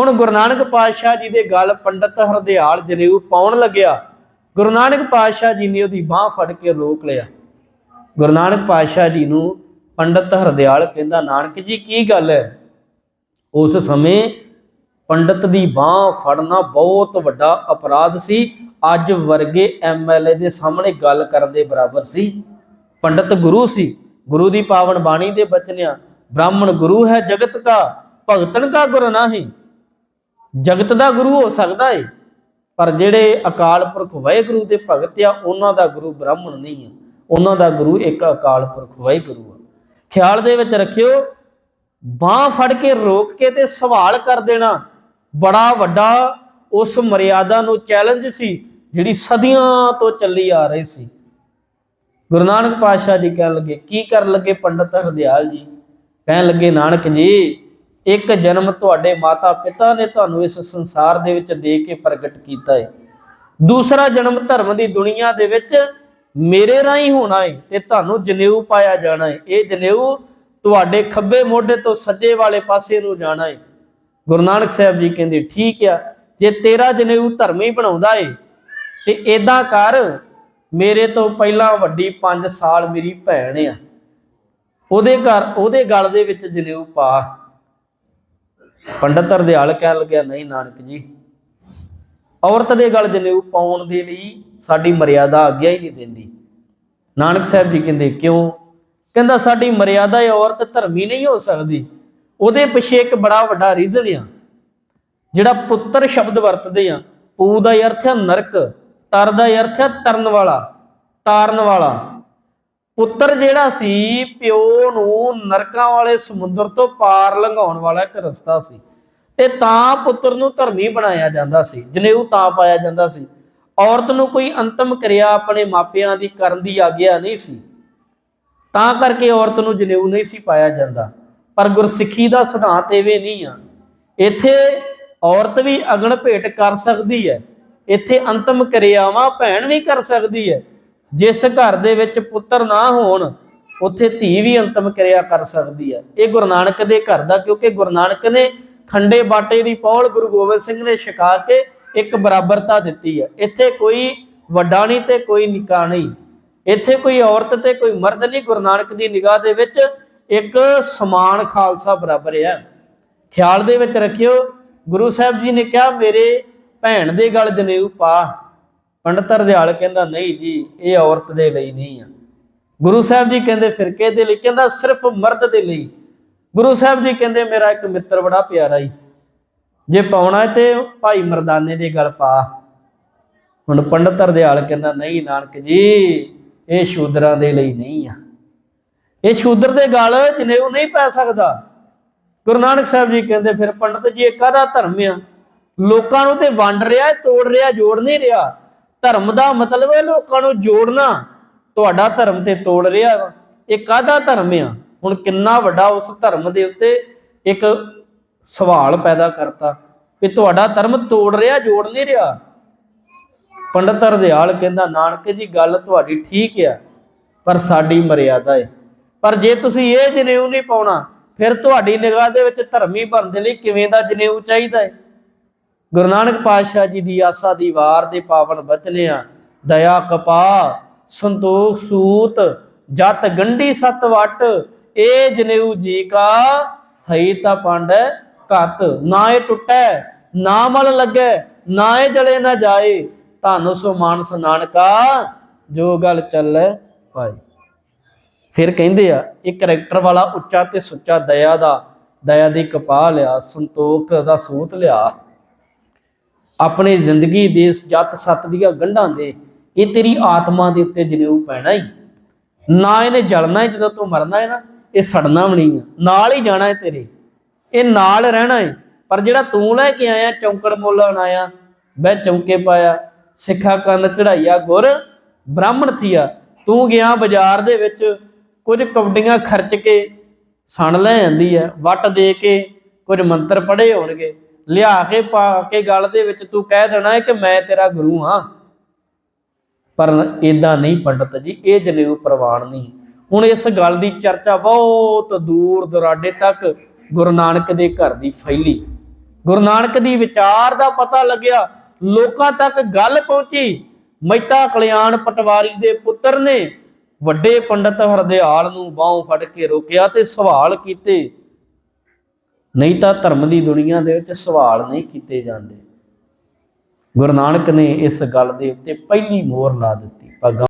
ਹੁਣ ਗੁਰੂ ਨਾਨਕ ਪਾਤਸ਼ਾਹ ਜੀ ਦੇ ਗੱਲ ਪੰਡਤ ਹਰਦਿਆਲ ਜਨੇਊ ਪਾਉਣ ਲੱਗਿਆ। ਗੁਰੂ ਨਾਨਕ ਪਾਤਸ਼ਾਹ ਜੀ ਨੇ ਉਹਦੀ ਬਾਹ ਫੜ ਕੇ ਰੋਕ ਲਿਆ। ਗੁਰੂ ਨਾਨਕ ਪਾਤਸ਼ਾਹ ਜੀ ਨੂੰ ਪੰਡਤ ਹਰਦਿਆਲ ਕਹਿੰਦਾ, ਨਾਨਕ ਜੀ, ਕੀ ਗੱਲ ਹੈ? ਉਸ ਸਮੇਂ ਪੰਡਤ ਦੀ ਬਾਹ ਫੜਨਾ ਬਹੁਤ ਵੱਡਾ ਅਪਰਾਧ ਸੀ। ਅੱਜ ਵਰਗੇ ਐਮਐਲਏ ਦੇ ਸਾਹਮਣੇ ਗੱਲ ਕਰਨ ਦੇ ਬਰਾਬਰ ਸੀ। ਪੰਡਤ ਗੁਰੂ ਸੀ। ਗੁਰੂ ਦੀ ਪਾਵਨ ਬਾਣੀ ਦੇ ਬਚਨਿਆ, ਬ੍ਰਾਹਮਣ ਗੁਰੂ ਹੈ ਜਗਤ ਕਾ, ਭਗਤਨ ਕਾ ਗੁਰੂ ਨਾਹੀ। ਜਗਤ ਦਾ ਗੁਰੂ ਹੋ ਸਕਦਾ ਏ, ਪਰ ਜਿਹੜੇ ਅਕਾਲ ਪੁਰਖ ਵਾਹਿਗੁਰੂ ਦੇ ਭਗਤ ਆ, ਉਹਨਾਂ ਦਾ ਗੁਰੂ ਬ੍ਰਾਹਮਣ ਨਹੀਂ ਆ। ਉਹਨਾਂ ਦਾ ਗੁਰੂ ਇੱਕ ਅਕਾਲ ਪੁਰਖ ਵਾਹਿਗੁਰੂ ਆ। ਖਿਆਲ ਦੇ ਵਿੱਚ ਰੱਖਿਓ, ਬਾਹ ਫੜ ਕੇ ਰੋਕ ਕੇ ਤੇ ਸਵਾਲ ਕਰ ਦੇਣਾ। ਬੜਾ ਵੱਡਾ ਉਸ ਮਰਿਆਦਾ ਨੂੰ ਚੈਲੰਜ ਸੀ, ਜਿਹੜੀ ਸਦੀਆਂ ਤੋਂ ਚੱਲੀ ਆ ਰਹੀ ਸੀ। ਗੁਰੂ ਨਾਨਕ ਪਾਤਸ਼ਾਹ ਜੀ ਕਹਿਣ ਲੱਗੇ, ਕੀ ਕਰਨ ਲੱਗੇ ਪੰਡਤ ਹਰਦਿਆਲ ਜੀ? ਕਹਿਣ ਲੱਗੇ, ਨਾਨਕ ਜੀ ਇੱਕ ਜਨਮ ਤੁਹਾਡੇ ਮਾਤਾ ਪਿਤਾ ਨੇ ਤੁਹਾਨੂੰ ਇਸ ਸੰਸਾਰ ਦੇ ਵਿੱਚ ਦੇ ਕੇ ਪ੍ਰਗਟ ਕੀਤਾ ਹੈ ਦੂਸਰਾ ਜਨਮ ਧਰਮ ਦੀ ਦੁਨੀਆ ਦੇ ਵਿੱਚ ਮੇਰੇ ਰਾਹੀਂ ਹੋਣਾ ਹੈ ਤੇ ਤੁਹਾਨੂੰ ਜਨੇਊ ਪਾਇਆ ਜਾਣਾ ਹੈ ਇਹ ਜਨੇਊ ਤੁਹਾਡੇ ਖੱਬੇ ਮੋਢੇ ਤੋਂ ਸੱਜੇ ਵਾਲੇ ਪਾਸੇ ਨੂੰ ਜਾਣਾ ਹੈ ਗੁਰੂ ਨਾਨਕ ਸਾਹਿਬ ਜੀ ਕਹਿੰਦੇ, ਠੀਕ ਆ, ਜੇ ਤੇਰਾ ਜਨੇਊ ਧਰਮ ਹੀ ਬਣਾਉਂਦਾ ਏ, ਤੇ ਏਦਾਂ ਕਰ, ਮੇਰੇ ਤੋਂ ਪਹਿਲਾਂ ਵੱਡੀ 5 ਸਾਲ ਮੇਰੀ ਭੈਣ ਆ। ਉਹਦੇ ਘਰ, ਉਹਦੇ ਗਲ ਦੇ ਵਿੱਚ ਜਨੇਊ ਪਾ। ਪੰਡਤ ਹਰਦਿਆਲ ਕਹਿਣ ਲੱਗਿਆ, ਨਹੀਂ ਨਾਨਕ ਜੀ, ਔਰਤ ਦੇ ਗਲ ਜਨੇਊ ਪਾਉਣ ਦੇ ਲਈ ਸਾਡੀ ਮਰਿਆਦਾ ਆਗਿਆ ਹੀ ਨਹੀਂ ਦਿੰਦੀ। ਨਾਨਕ ਸਾਹਿਬ ਜੀ ਕਹਿੰਦੇ, ਕਿਉਂ? ਕਹਿੰਦਾ, ਸਾਡੀ ਮਰਿਆਦਾ ਇਹ ਔਰਤ ਧਰਮੀ ਨਹੀਂ ਹੋ ਸਕਦੀ। ਉਹਦੇ ਪਿੱਛੇ ਇੱਕ ਬੜਾ ਵੱਡਾ ਰੀਜ਼ਨ ਆ, ਜਿਹੜਾ ਪੁੱਤਰ ਸ਼ਬਦ ਵਰਤਦੇ ਆ, ਪੂ ਦਾ ਅਰਥ ਹੈ ਨਰਕ, ਤਰ ਦਾ ਅਰਥ ਹੈ ਤਰਨ ਵਾਲਾ, ਤਾਰਨ ਵਾਲਾ। ਪੁੱਤਰ ਜਿਹੜਾ ਸੀ, ਪਿਓ ਨੂੰ ਨਰਕਾਂ ਵਾਲੇ ਸਮੁੰਦਰ ਤੋਂ ਪਾਰ ਲੰਘਾਉਣ ਵਾਲਾ ਇੱਕ ਰਸਤਾ ਸੀ। ਤੇ ਤਾਂ ਪੁੱਤਰ ਨੂੰ ਧਰਮੀ ਬਣਾਇਆ ਜਾਂਦਾ ਸੀ, ਜਨੇਊ ਤਾਂ ਪਾਇਆ ਜਾਂਦਾ ਸੀ। ਔਰਤ ਨੂੰ ਕੋਈ ਅੰਤਮ ਕਿਰਿਆ ਆਪਣੇ ਮਾਪਿਆਂ ਦੀ ਕਰਨ ਦੀ ਆਗਿਆ ਨਹੀਂ ਸੀ। ਤਾਂ ਕਰਕੇ ਔਰਤ ਨੂੰ ਜਨੇਊ ਨਹੀਂ ਸੀ ਪਾਇਆ ਜਾਂਦਾ। ਪਰ ਗੁਰਸਿੱਖੀ ਦਾ ਸਿਧਾਂਤ ਐਵੇਂ ਨਹੀਂ ਆ। ਇੱਥੇ ਔਰਤ ਵੀ ਅਗਣ ਭੇਟ ਕਰ ਸਕਦੀ ਹੈ। ਇੱਥੇ ਅੰਤਮ ਕਿਰਿਆਵਾਂ ਭੈਣ ਵੀ ਕਰ ਸਕਦੀ ਹੈ। ਜਿਸ ਘਰ ਦੇ ਵਿੱਚ ਪੁੱਤਰ ਨਾ ਹੋਣ, ਉੱਥੇ ਧੀ ਵੀ ਅੰਤਮ ਕਿਰਿਆ ਕਰ ਸਕਦੀ ਹੈ ਇਹ ਗੁਰੂ ਨਾਨਕ ਦੇ ਘਰ ਦਾ, ਕਿਉਂਕਿ ਗੁਰੂ ਨਾਨਕ ਨੇ ਖੰਡੇ ਬਾਟੇ ਦੀ ਪੌਲ ਗੁਰੂ ਗੋਬਿੰਦ ਸਿੰਘ ਨੇ ਛਕਾ ਕੇ ਇੱਕ ਬਰਾਬਰਤਾ ਦਿੱਤੀ ਹੈ ਇੱਥੇ ਕੋਈ ਵੱਡਾ ਨਹੀਂ ਤੇ ਕੋਈ ਨਿੱਕਾ ਨਹੀਂ। ਇੱਥੇ ਕੋਈ ਔਰਤ ਤੇ ਕੋਈ ਮਰਦ ਨਹੀਂ, ਗੁਰੂ ਨਾਨਕ ਦੀ ਨਿਗਾਹ ਦੇ ਵਿੱਚ ਇੱਕ ਸਮਾਨ ਖਾਲਸਾ ਬਰਾਬਰ ਹੈ ਖਿਆਲ ਦੇ ਵਿੱਚ ਰੱਖਿਓ, ਗੁਰੂ ਸਾਹਿਬ ਜੀ ਨੇ ਕਿਹਾ, ਮੇਰੇ ਭੈਣ ਦੇ ਗਲ ਜਨੇਊ ਪਾ। ਪੰਡਤ ਹਰਦਿਆਲ ਕਹਿੰਦਾ, ਨਹੀਂ ਜੀ, ਇਹ ਔਰਤ ਦੇ ਲਈ ਨਹੀਂ ਆ। ਗੁਰੂ ਸਾਹਿਬ ਜੀ ਕਹਿੰਦੇ ਫਿਰਕੇ ਦੇ ਲਈ? ਕਹਿੰਦਾ, ਸਿਰਫ ਮਰਦ ਦੇ ਲਈ। ਗੁਰੂ ਸਾਹਿਬ ਜੀ ਕਹਿੰਦੇ, ਮੇਰਾ ਇੱਕ ਮਿੱਤਰ ਬੜਾ ਪਿਆਰਾ ਈ ਜੇ ਪਾਉਣਾ ਹੈ ਤੇ ਭਾਈ ਮਰਦਾਨੇ ਦੇ ਗਲ ਪਾ। ਹੁਣ ਪੰਡਤ ਹਰਦਿਆਲ ਕਹਿੰਦਾ, ਨਹੀਂ ਨਾਨਕ ਜੀ, ਇਹ ਸ਼ੂਦਰਾਂ ਦੇ ਲਈ ਨਹੀਂ ਆ। ਇਹ ਸ਼ੂਦਰ ਦੇ ਗਲ ਜਨੇਊ ਨਹੀਂ ਪੈ ਸਕਦਾ। ਗੁਰੂ ਨਾਨਕ ਸਾਹਿਬ ਜੀ ਕਹਿੰਦੇ, ਫਿਰ ਪੰਡਤ ਜੀ, ਇਹ ਕਾਹਦਾ ਧਰਮ ਆ? ਲੋਕਾਂ ਨੂੰ ਤੇ ਵੰਡ ਰਿਹਾ, ਤੋੜ ਰਿਹਾ, ਜੋੜ ਨਹੀਂ ਰਿਹਾ। ਧਰਮ ਦਾ ਮਤਲਬ ਹੈ ਲੋਕਾਂ ਨੂੰ ਜੋੜਨਾ। ਤੁਹਾਡਾ ਧਰਮ ਤੇ ਤੋੜ ਰਿਹਾ ਵਾ। ਇਹ ਕਾਹਦਾ ਧਰਮ ਆ? ਹੁਣ ਕਿੰਨਾ ਵੱਡਾ ਉਸ ਧਰਮ ਦੇ ਉੱਤੇ ਇੱਕ ਸਵਾਲ ਪੈਦਾ ਕਰਤਾ ਕਿ ਤੁਹਾਡਾ ਧਰਮ ਤੋੜ ਰਿਹਾ, ਜੋੜ ਨਹੀਂ ਰਿਹਾ। ਪੰਡਤ ਹਰਦਿਆਲ ਕਹਿੰਦਾ, ਨਾਨਕ ਜੀ, ਗੱਲ ਤੁਹਾਡੀ ਠੀਕ ਆ, ਪਰ ਸਾਡੀ ਮਰਿਆਦਾ ਹੈ ਪਰ ਜੇ ਤੁਸੀਂ ਇਹ ਜਨੇਊ ਨਹੀਂ ਪਾਉਣਾ, ਫਿਰ ਤੁਹਾਡੀ ਨਿਗਾਹ ਦੇ ਵਿੱਚ ਧਰਮੀ ਬਣਨ ਦੇ ਲਈ ਕਿਵੇਂ ਦਾ ਜਨੇਊ ਚਾਹੀਦਾ ਹੈ ਗੁਰੂ ਨਾਨਕ ਪਾਤਸ਼ਾਹ ਜੀ ਦੀ ਆਸਾ ਦੀ ਵਾਰ ਦੇ ਪਾਵਨ ਬਚਨਿਆ ਦਇਆ ਕਪਾ ਸੰਤੋਖ, ਸੂਤ, ਜਤ, ਗੰਢੀ, ਸਤ ਵਟ ਇਹ ਜਨੇਊ ਜੀ ਕਾ, ਹਈ ਤਾਂ ਪੰਡ ਘਤ। ਨਾ ਇਹ ਟੁੱਟੈ, ਨਾ ਮਲ ਲੱਗੈ, ਨਾ ਇਹ ਜਲੇ ਨਾ ਜਾਏ। ਧੰਨ ਸੋ ਮਾਨਸ ਨਾਨਕਾ, ਜੋ ਗੱਲ ਚੱਲੈ ਭਾਈ। ਫਿਰ ਕਹਿੰਦੇ ਆ, ਇਹ ਕਰੈਕਟਰ ਵਾਲਾ ਉੱਚਾ ਤੇ ਸੁੱਚਾ ਦਇਆ ਦਾ, ਦਇਆ ਦੀ ਕਪਾਹ ਲਿਆ, ਸੰਤੋਖ ਦਾ ਸੂਤ ਲਿਆ। ਆਪਣੀ ਜ਼ਿੰਦਗੀ ਦੇ ਜੱਤ ਸੱਤ ਦੀਆਂ ਗੰਢਾਂ ਦੇ, ਇਹ ਤੇਰੀ ਆਤਮਾ ਦੇ ਉੱਤੇ ਜਨੇਊ ਪੈਣਾ ਹੀ ਨਾ ਇਹਨੇ ਜਲਣਾ ਹੈ ਜਦੋਂ ਤੂੰ ਮਰਨਾ ਹੈ ਨਾ, ਇਹ ਸੜਨਾ ਵੀ ਨਹੀਂ ਨਾਲ ਹੀ ਜਾਣਾ ਹੈ ਤੇਰੇ। ਇਹ ਨਾਲ ਰਹਿਣਾ ਹੈ ਪਰ ਜਿਹੜਾ ਤੂੰ ਲੈ ਕੇ ਆਇਆ, ਚੌਂਕੜ ਮੋਲਣ ਆਇਆ ਬਹਿ ਚੌਂਕੇ ਪਾਇਆ, ਸਿੱਖਾ ਕੰਨ ਚੜਾਈਆ, ਗੁਰ ਬ੍ਰਾਹਮਣ ਥੀਆ, ਤੂੰ ਗਿਆ ਬਾਜ਼ਾਰ ਦੇ ਵਿੱਚ, ਕੁਝ ਕੌਡੀਆਂ ਖਰਚ ਕੇ ਸਣ ਲੈ ਜਾਂਦੀ ਹੈ ਵੱਟ ਦੇ ਕੇ ਕੁਝ ਮੰਤਰ ਪੜ੍ਹੇ ਹੋਣਗੇ। ਲਿਆ ਕੇ ਪਾ ਕੇ ਗੱਲ ਦੇ ਵਿੱਚ ਤੂੰ ਕਹਿ ਦੇਣਾ ਹੈ ਕਿ ਮੈਂ ਤੇਰਾ ਗੁਰੂ ਹਾਂ। ਪਰ ਇਦਾਂ ਨਹੀਂ ਪੰਡਤ ਜੀ, ਇਹ ਜਨੇਊ ਪ੍ਰਵਾਨ ਨਹੀਂ। ਹੁਣ ਇਸ ਗੱਲ ਦੀ ਚਰਚਾ ਬਹੁਤ ਦੂਰ ਦੁਰਾਡੇ ਤੱਕ ਗੁਰੂ ਨਾਨਕ ਦੇ ਘਰ ਦੀ ਫੈਲੀ। ਗੁਰੂ ਨਾਨਕ ਦੀ ਵਿਚਾਰ ਦਾ ਪਤਾ ਲੱਗਿਆ, ਲੋਕਾਂ ਤੱਕ ਗੱਲ ਪਹੁੰਚੀ। ਮਹਿਤਾ ਕਲਿਆਣ ਪਟਵਾਰੀ ਦੇ ਪੁੱਤਰ ਨੇ ਵੱਡੇ ਪੰਡਤ ਹਰਦਿਆਲ ਨੂੰ ਬਾਹੋਂ ਫੜ ਕੇ ਰੋਕਿਆ ਤੇ ਸਵਾਲ ਕੀਤੇ ਨਹੀਂ ਤਾਂ ਧਰਮ ਦੀ ਦੁਨੀਆ ਦੇ ਵਿੱਚ ਸਵਾਲ ਨਹੀਂ ਕੀਤੇ ਜਾਂਦੇ। ਗੁਰੂ ਨਾਨਕ ਨੇ ਇਸ ਗੱਲ ਦੇ ਉੱਤੇ ਪਹਿਲੀ ਮੋਹਰ ਲਾ ਦਿੱਤੀ। ਭਾਗਾ